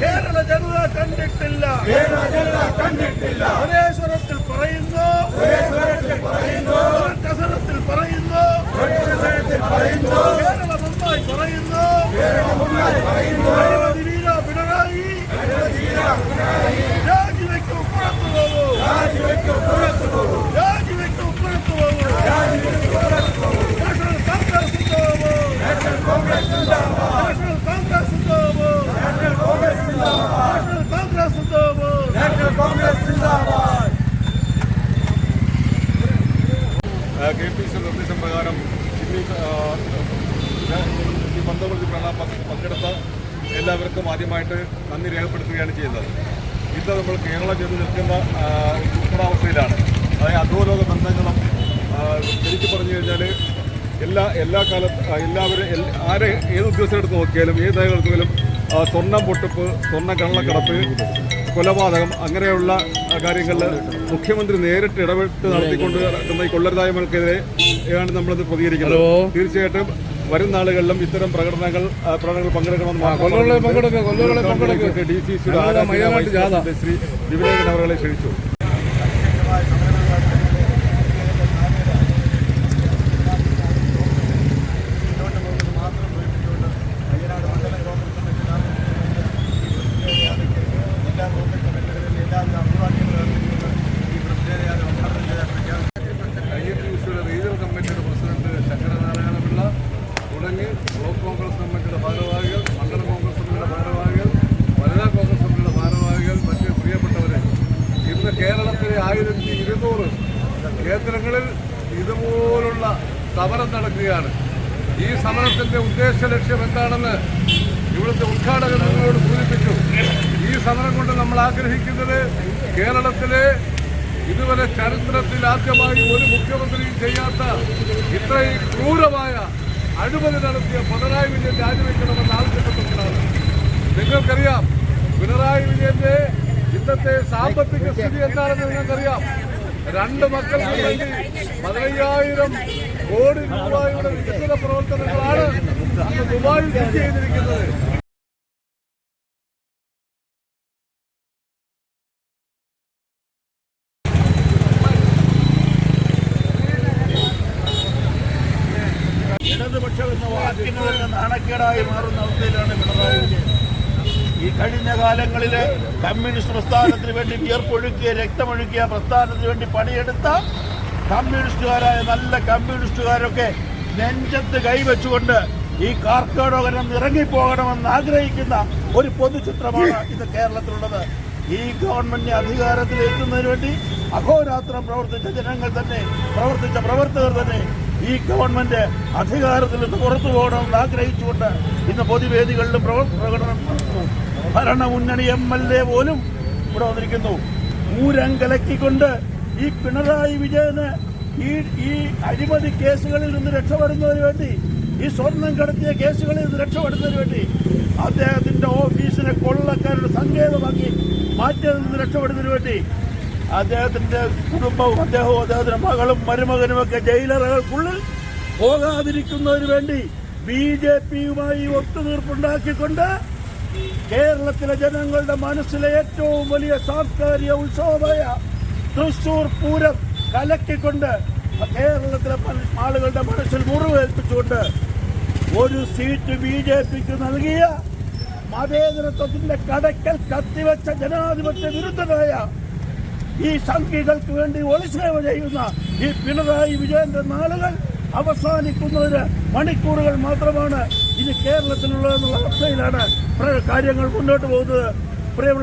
കേരള ജനത കണ്ടിട്ടില്ല കേരള ജനത കണ്ടിട്ടില്ല ഒരേ പറയുന്നു. ഒരേ പറയുന്നു കസരത്തിൽ പറയുന്നു പറയുന്നു കേരളം ഒന്നായി പറയുന്നു കേരളം ഒന്നായി പറയുന്നു. ഈ പ്രണാം പങ്കെടുത്ത എല്ലാവർക്കും ആദ്യമായിട്ട് നന്ദി രേഖപ്പെടുത്തുകയാണ് ചെയ്യുന്നത്. ഇന്ന് നമ്മൾ കേരളം ചെന്ന് നിൽക്കുന്ന ദുഃഖടാവസ്ഥയിലാണ് അതായത് അധോലോക ബന്ധങ്ങളും ശരിക്കും പറഞ്ഞു കഴിഞ്ഞാൽ എല്ലാ എല്ലാ കാലത്ത് എല്ലാവരും ആരെ ഏത് ഉദ്യോഗസ്ഥരെടുത്ത് നോക്കിയാലും ഏത് നയമെടുത്താലും സ്വർണം പൊട്ടിപ്പ് സ്വർണ കള്ളക്കടത്ത് കൊലപാതകം അങ്ങനെയുള്ള കാര്യങ്ങളിൽ മുഖ്യമന്ത്രി നേരിട്ട് ഇടപെട്ട് നടത്തിക്കൊണ്ട് നടക്കുന്ന ഈ കൊള്ളരുതായ്മകൾക്കെതിരെ ആണ് നമ്മളത് പ്രതികരിക്കുന്നത് തീർച്ചയായിട്ടും വരും നാളുകളിലും ഇത്തരം പ്രകടനങ്ങൾ പ്രകടനങ്ങൾ പങ്കെടുക്കണമെന്ന്. ഡി സി സിയുടെ. ശ്രീ വിവേകൻ അവരെ ക്ഷണിച്ചു കേന്ദ്രങ്ങളിൽ ഇതുപോലുള്ള സമരം നടക്കുകയാണ്. ഈ സമരത്തിന്റെ ഉദ്ദേശ ലക്ഷ്യം എന്താണെന്ന് ഇവിടുത്തെ ഉദ്ഘാടകർ നിങ്ങളോട് സൂചിപ്പിച്ചു. ഈ സമരം കൊണ്ട് നമ്മൾ ആഗ്രഹിക്കുന്നത് കേരളത്തിലെ ഇതുവരെ ചരിത്രത്തിൽ ആദ്യമായി ഒരു മുഖ്യമന്ത്രിയും ചെയ്യാത്ത ഇത്രയും ക്രൂരമായ അഴിമതി നടത്തിയ പിണറായി വിജയൻ രാജിവെക്കണമെന്ന് ആവശ്യപ്പെട്ടുകൊണ്ടാണ് നിങ്ങൾക്കറിയാം പിണറായി വിജയന്റെ ഇന്നത്തെ സാമ്പത്തിക സ്ഥിതി എന്താണെന്ന് നിങ്ങൾക്കറിയാം. രണ്ട് മക്കൾക്ക് വേണ്ടി പതിനയ്യായിരം കോടി രൂപയുടെ വികസന പ്രവർത്തനങ്ങളാണ് അന്ന് ദുബായിൽ ചെയ്തിരിക്കുന്നത്. അവസ്ഥയിലാണ് ഈ കഴിഞ്ഞ കാലങ്ങളിൽ കമ്മ്യൂണിസ്റ്റ് പ്രസ്ഥാനത്തിന് വേണ്ടി വിയർപ്പൊഴുക്കിയ രക്തമൊഴുക്കിയ പ്രസ്ഥാനത്തിന് വേണ്ടി പണിയെടുത്ത കമ്മ്യൂണിസ്റ്റുകാരായ നല്ല കമ്മ്യൂണിസ്റ്റുകാരൊക്കെ നെഞ്ചത്ത് കൈവച്ചുകൊണ്ട് ഈ കാർക്കടോകരം ഇറങ്ങിപ്പോകണമെന്ന് ആഗ്രഹിക്കുന്ന ഒരു പൊതുചിത്രമാണ് ഇത് കേരളത്തിലുള്ളത്. ഈ ഗവൺമെന്റ് അധികാരത്തിൽ എത്തുന്നതിന് വേണ്ടി അഹോരാത്രം പ്രവർത്തിച്ച ജനങ്ങൾ തന്നെ പ്രവർത്തിച്ച പ്രവർത്തകർ തന്നെ ഈ ഗവൺമെന്റ് അധികാരത്തിൽ നിന്ന് പുറത്തു പോകണമെന്ന് ആഗ്രഹിച്ചുകൊണ്ട് ഇന്ന് പൊതുവേദികളിലും പ്രകടനം ഭരണ മുന്നണി എം എൽ എ പോലും ഇവിടെ വന്നിരിക്കുന്നു. മൂരം കലക്കിക്കൊണ്ട് ഈ പിണറായി വിജയന് ഈ ഈ അഴിമതി കേസുകളിൽ നിന്ന് രക്ഷപ്പെടുന്നതിന് വേണ്ടി ഈ സ്വർണം കടത്തിയ കേസുകളിൽ നിന്ന് രക്ഷപ്പെടുന്നതിന് വേണ്ടി അദ്ദേഹത്തിന്റെ ഓഫീസിനെ കൊള്ളക്കാരുടെ സങ്കേതമാക്കി മാറ്റിയതിൽ നിന്ന് രക്ഷപ്പെടുന്നതിന് വേണ്ടി അദ്ദേഹത്തിന്റെ കുടുംബവും അദ്ദേഹവും അദ്ദേഹത്തിന്റെ മകളും മരുമകനും ഒക്കെ ജയിലറകൾക്കുള്ളിൽ പോകാതിരിക്കുന്നതിന് വേണ്ടി ബി ജെ പിയുമായി ഒത്തുതീർപ്പുണ്ടാക്കിക്കൊണ്ട് കേരളത്തിലെ ജനങ്ങളുടെ മനസ്സിലെ ഏറ്റവും വലിയ സാംസ്കാരിക ഉത്സവമായ തൃശൂർ പൂരം കലക്കിക്കൊണ്ട് കേരളത്തിലെ ആളുകളുടെ മനസ്സിൽ മുറിവേൽപ്പിച്ചുകൊണ്ട് ഒരു സീറ്റ് ബി ജെ പിക്ക് നൽകിയ മതേതരത്വത്തിന്റെ കടക്കൽ കത്തിവെച്ച ജനാധിപത്യ വിരുദ്ധനായ ഈ സംഖ്യകൾക്ക് വേണ്ടി ഒളിസേവ ചെയ്യുന്ന ഈ പിണറായി വിജയന്റെ നാളുകൾ അവസാനിക്കുന്നതിന് മണിക്കൂറുകൾ മാത്രമാണ് ഇനി കേരളത്തിലുള്ളതെന്നുള്ള അവസ്ഥയിലാണ് കാര്യങ്ങൾ മുന്നോട്ട് പോകുന്നത്. പ്രിയമുള്ള